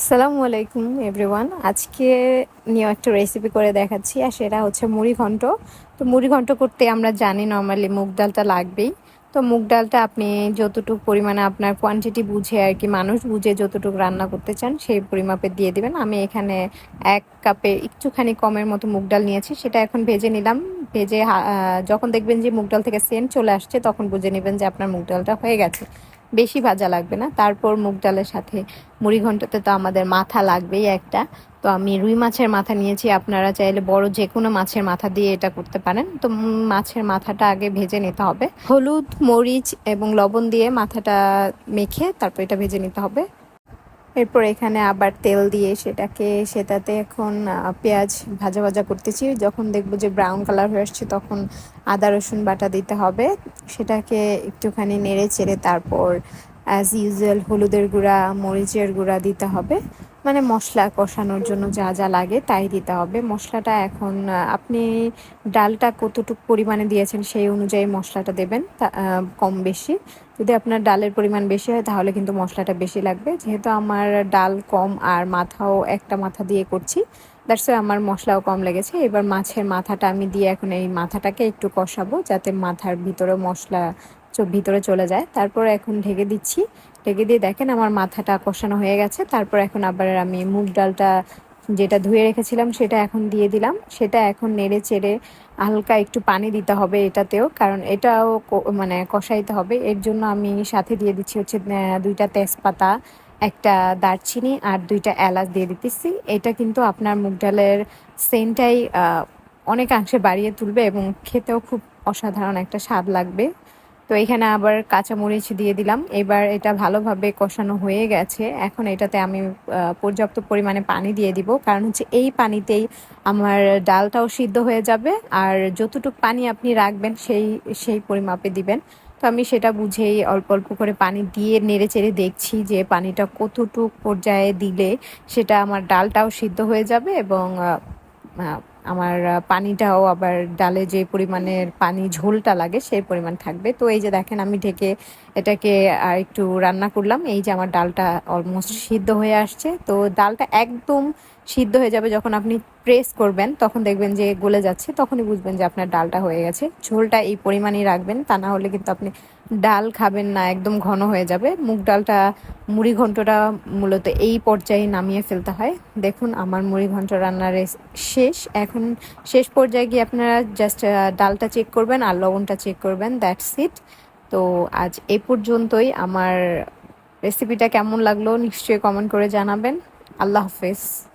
আসসালামু আলাইকুম এভরিওয়ান আজকে নিয়ে একটা রেসিপি করে দেখাচ্ছি, আর সেটা হচ্ছে মুড়ি ঘন্ট। তো মুড়ি ঘন্ট করতে আমরা জানি নর্মালি মুগ ডালটা লাগবেই। তো মুগ ডালটা আপনি যতটুকু পরিমাণে আপনার কোয়ান্টিটি বুঝে আর কি, মানুষ বুঝে যতটুকু রান্না করতে চান, সেই পরিমাপে দিয়ে দিবেন। আমি এখানে এক কাপে একটুখানি কমের মতো মুগ ডাল নিয়েছি, সেটা এখন ভেজে নিলাম। ভেজে যখন দেখবেন যে মুগ ডাল থেকে সেন্ট চলে আসছে, তখন বুঝে নেবেন যে আপনার মুগ ডালটা হয়ে গেছে। বেশি ভাজা লাগবে না। তারপর মুগ ডালের সাথে মুড়ি ঘন্টাতে তো আমাদের মাথা লাগবেই একটা। তো আমি রুই মাছের মাথা নিয়েছি। আপনারা চাইলে বড় যে কোনো মাছের মাথা দিয়ে এটা করতে পারেন। তো মাছের মাথাটা আগে ভেজে নিতে হবে। হলুদ, মরিচ এবং লবণ দিয়ে মাথাটা মেখে তারপর এটা ভেজে নিতে হবে। এরপর এখানে আবার তেল দিয়ে সেটাকে, সেটাতে এখন পেঁয়াজ ভাজা ভাজা করতেছি। যখন দেখব যে ব্রাউন কালার হয়ে আসছে, তখন আদা রসুন বাটা দিতে হবে। সেটাকে একটুখানি নেড়ে চেড়ে তারপর অ্যাজ ইউজুয়াল হলুদের গুঁড়া, মরিচের গুঁড়া দিতে হবে। মানে মশলা কষানোর জন্য যা যা লাগে তাই দিতে হবে। মশলাটা এখন আপনি ডালটা কতটুকু পরিমাণে দিয়েছেন সেই অনুযায়ী মশলাটা দেবেন কম বেশি। যদি আপনার ডালের পরিমাণ বেশি হয় তাহলে কিন্তু মশলাটা বেশি লাগবে। যেহেতু আমার ডাল কম আর মাথাও একটা মাথা দিয়ে করছি দ্যাটস আমার মশলাও কম লেগেছে। এবার মাছের মাথাটা আমি দিয়ে এখন এই মাথাটাকে একটু কষাবো, যাতে মাথার ভিতরে মশলা ভিতরে চলে যায়। তারপর এখন ঢেকে দিচ্ছি। ঢেকে দিয়ে দেখেন আমার মাথাটা কষানো হয়ে গেছে। তারপর এখন আবার আমি মুগ ডালটা যেটা ধুয়ে রেখেছিলাম সেটা এখন দিয়ে দিলাম। সেটা এখন নেড়ে চেড়ে হালকা একটু পানি দিতে হবে এটাতেও, কারণ এটাও মানে কষাইতে হবে। এর জন্য আমি সাথে দিয়ে দিচ্ছি হচ্ছে দুইটা তেজপাতা, একটা দারচিনি আর দুইটা এলাচ দিয়ে দিতেছি। এটা কিন্তু আপনার মুগ ডালের সেন্টটাই অনেকাংশে বাড়িয়ে তুলবে এবং খেতেও খুব অসাধারণ একটা স্বাদ লাগবে। তো এখানে আবার কাঁচামরিচ দিয়ে দিলাম। এবার এটা ভালোভাবে কষানো হয়ে গেছে। এখন এটাতে আমি পর্যাপ্ত পরিমাণে পানি দিয়ে দিব। কারণ হচ্ছে এই পানিতেই আমার ডালটাও সিদ্ধ হয়ে যাবে। আর যতটুকু পানি আপনি রাখবেন, সেই সেই পরিমাপে দিবেন। তো আমি সেটা বুঝেই অল্প অল্প করে পানি দিয়ে নেড়ে চেড়ে দেখছি যে পানিটা কতটুক পর্যায়ে দিলে সেটা আমার ডালটাও সিদ্ধ হয়ে যাবে এবং আমার পানিটাও আবার ডালে যে পরিমাণের পানি ঝোলটা লাগে সেই পরিমাণ থাকবে। তো এই যে দেখেন আমি ঢেকে এটাকে আর একটু রান্না করলাম, এই যে আমার ডালটা অলমোস্ট সিদ্ধ হয়ে আসছে। তো ডালটা একদম সিদ্ধ হয়ে যাবে যখন আপনি প্রেস করবেন, তখন দেখবেন যে গলে যাচ্ছে, তখনই বুঝবেন যে আপনার ডালটা হয়ে গেছে। ঝোলটা এই পরিমাণেই রাখবেন, তা না হলে কিন্তু আপনি ডাল খাবেন না, একদম ঘন হয়ে যাবে। মুগ ডালটা, মুড়ি ঘন্টটা মূলত এই পর্যায়ে নামিয়ে ফেলতে হয়। দেখুন, আমার মুড়ি ঘন্ট রান্নার শেষ। এখন শেষ পর্যায়ে গিয়ে আপনারা জাস্ট ডালটা চেক করবেন আর লবণটা চেক করবেন দ্যাটস ইট তো আজ এ পর্যন্তই। আমার রেসিপিটা কেমন লাগল, নিশ্চয়ই কমেন্ট করে জানাবেন। আল্লাহ হাফেজ।